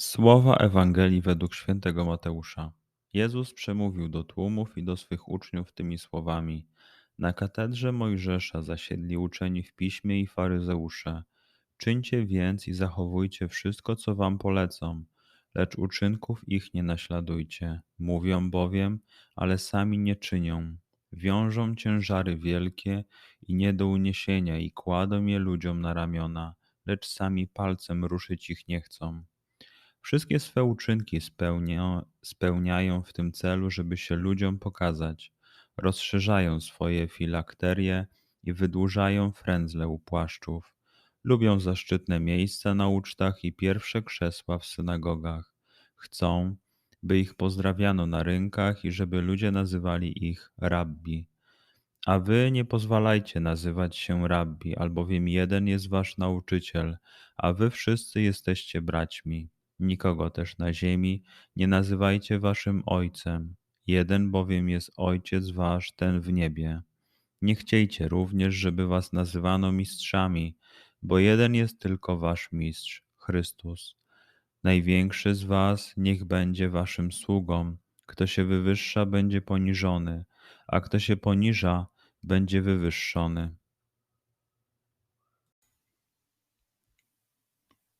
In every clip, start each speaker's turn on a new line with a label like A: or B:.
A: Słowa Ewangelii według świętego Mateusza. Jezus przemówił do tłumów i do swych uczniów tymi słowami. Na katedrze Mojżesza zasiedli uczeni w piśmie i faryzeusze. Czyńcie więc i zachowujcie wszystko, co wam polecą, lecz uczynków ich nie naśladujcie. Mówią bowiem, ale sami nie czynią. Wiążą ciężary wielkie i nie do uniesienia i kładą je ludziom na ramiona, lecz sami palcem ruszyć ich nie chcą. Wszystkie swe uczynki spełnia, spełniają w tym celu, żeby się ludziom pokazać. Rozszerzają swoje filakterie i wydłużają frędzle u płaszczów. Lubią zaszczytne miejsca na ucztach i pierwsze krzesła w synagogach. Chcą, by ich pozdrawiano na rynkach i żeby ludzie nazywali ich rabbi. A wy nie pozwalajcie nazywać się rabbi, albowiem jeden jest wasz nauczyciel, a wy wszyscy jesteście braćmi. Nikogo też na ziemi nie nazywajcie waszym ojcem, jeden bowiem jest ojciec wasz, ten w niebie. Nie chciejcie również, żeby was nazywano mistrzami, bo jeden jest tylko wasz mistrz, Chrystus. Największy z was niech będzie waszym sługą. Kto się wywyższa, będzie poniżony, a kto się poniża, będzie wywyższony.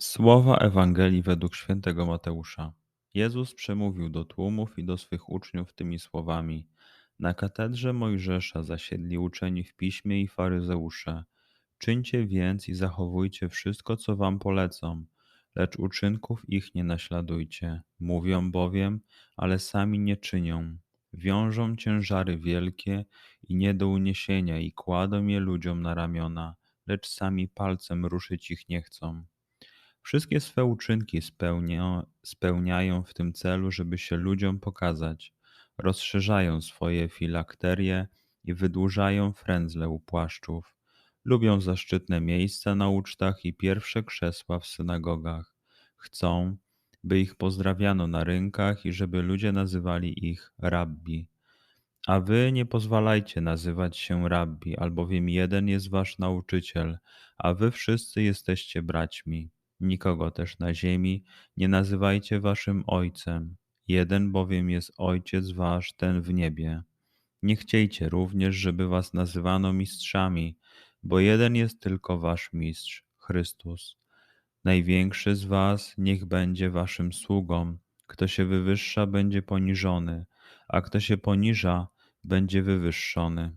A: Słowa Ewangelii według świętego Mateusza. Jezus przemówił do tłumów i do swych uczniów tymi słowami. Na katedrze Mojżesza zasiedli uczeni w piśmie i faryzeusze. Czyńcie więc i zachowujcie wszystko, co wam polecą, lecz uczynków ich nie naśladujcie. Mówią bowiem, ale sami nie czynią. Wiążą ciężary wielkie i nie do uniesienia i kładą je ludziom na ramiona, lecz sami palcem ruszyć ich nie chcą. Wszystkie swe uczynki spełnia, spełniają w tym celu, żeby się ludziom pokazać. Rozszerzają swoje filakterie i wydłużają frędzle u płaszczów. Lubią zaszczytne miejsca na ucztach i pierwsze krzesła w synagogach. Chcą, by ich pozdrawiano na rynkach i żeby ludzie nazywali ich rabbi. A wy nie pozwalajcie nazywać się rabbi, albowiem jeden jest wasz nauczyciel, a wy wszyscy jesteście braćmi. Nikogo też na ziemi nie nazywajcie waszym ojcem, jeden bowiem jest ojciec wasz, ten w niebie. Nie chciejcie również, żeby was nazywano mistrzami, bo jeden jest tylko wasz mistrz, Chrystus. Największy z was niech będzie waszym sługą. Kto się wywyższa, będzie poniżony, a kto się poniża, będzie wywyższony.